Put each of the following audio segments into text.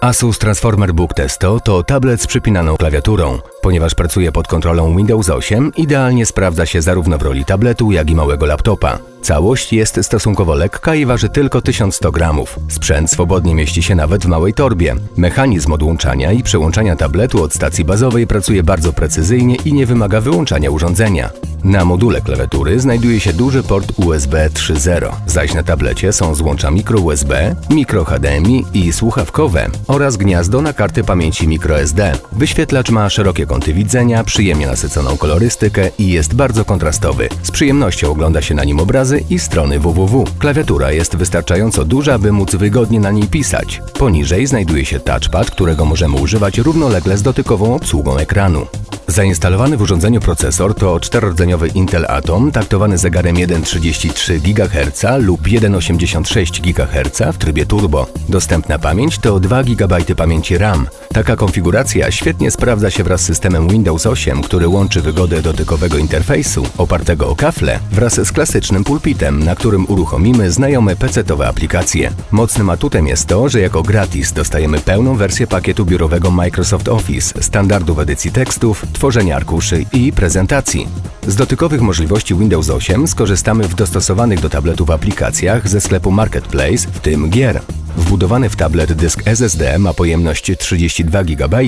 Asus Transformer Book Testo to tablet z przypinaną klawiaturą. Ponieważ pracuje pod kontrolą Windows 8, idealnie sprawdza się zarówno w roli tabletu, jak i małego laptopa. Całość jest stosunkowo lekka i waży tylko 1100 gramów. Sprzęt swobodnie mieści się nawet w małej torbie. Mechanizm odłączania i przełączania tabletu od stacji bazowej pracuje bardzo precyzyjnie i nie wymaga wyłączania urządzenia. Na module klawiatury znajduje się duży port USB 3.0, zaś na tablecie są złącza micro USB, micro HDMI i słuchawkowe oraz gniazdo na karty pamięci microSD. Wyświetlacz ma szerokie kąty widzenia, przyjemnie nasyconą kolorystykę i jest bardzo kontrastowy. Z przyjemnością ogląda się na nim obrazy i strony www. Klawiatura jest wystarczająco duża, by móc wygodnie na niej pisać. Poniżej znajduje się touchpad, którego możemy używać równolegle z dotykową obsługą ekranu. Zainstalowany w urządzeniu procesor to czterordzeniowy Intel Atom taktowany zegarem 1,33 GHz lub 1,86 GHz w trybie turbo. Dostępna pamięć to 2 GB pamięci RAM. Taka konfiguracja świetnie sprawdza się wraz z systemem Windows 8, który łączy wygodę dotykowego interfejsu opartego o kafle wraz z klasycznym pulpitem, na którym uruchomimy znajome PC-towe aplikacje. Mocnym atutem jest to, że jako gratis dostajemy pełną wersję pakietu biurowego Microsoft Office, standardów edycji tekstów, tworzenia arkuszy i prezentacji. Z dotykowych możliwości Windows 8 skorzystamy w dostosowanych do tabletów aplikacjach ze sklepu Marketplace, w tym gier. Wbudowany w tablet dysk SSD ma pojemność 32 GB,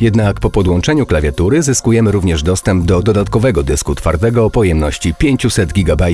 jednak po podłączeniu klawiatury zyskujemy również dostęp do dodatkowego dysku twardego o pojemności 500 GB.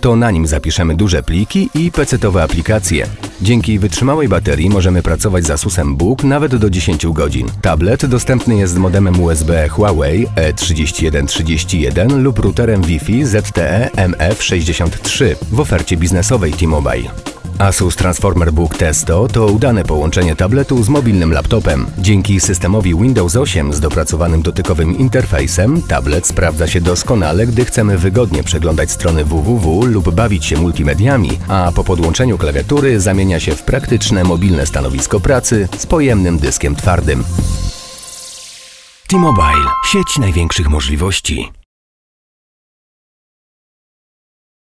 To na nim zapiszemy duże pliki i PC-owe aplikacje. Dzięki wytrzymałej baterii możemy pracować z Asusem Book nawet do 10 godzin. Tablet dostępny jest z modemem USB Huawei E3131 lub routerem Wi-Fi ZTE MF63 w ofercie biznesowej T-Mobile. Asus Transformer Book Testo to udane połączenie tabletu z mobilnym laptopem. Dzięki systemowi Windows 8 z dopracowanym dotykowym interfejsem, tablet sprawdza się doskonale, gdy chcemy wygodnie przeglądać strony www lub bawić się multimediami, a po podłączeniu klawiatury zamienia się w praktyczne mobilne stanowisko pracy z pojemnym dyskiem twardym. T-Mobile. Sieć największych możliwości.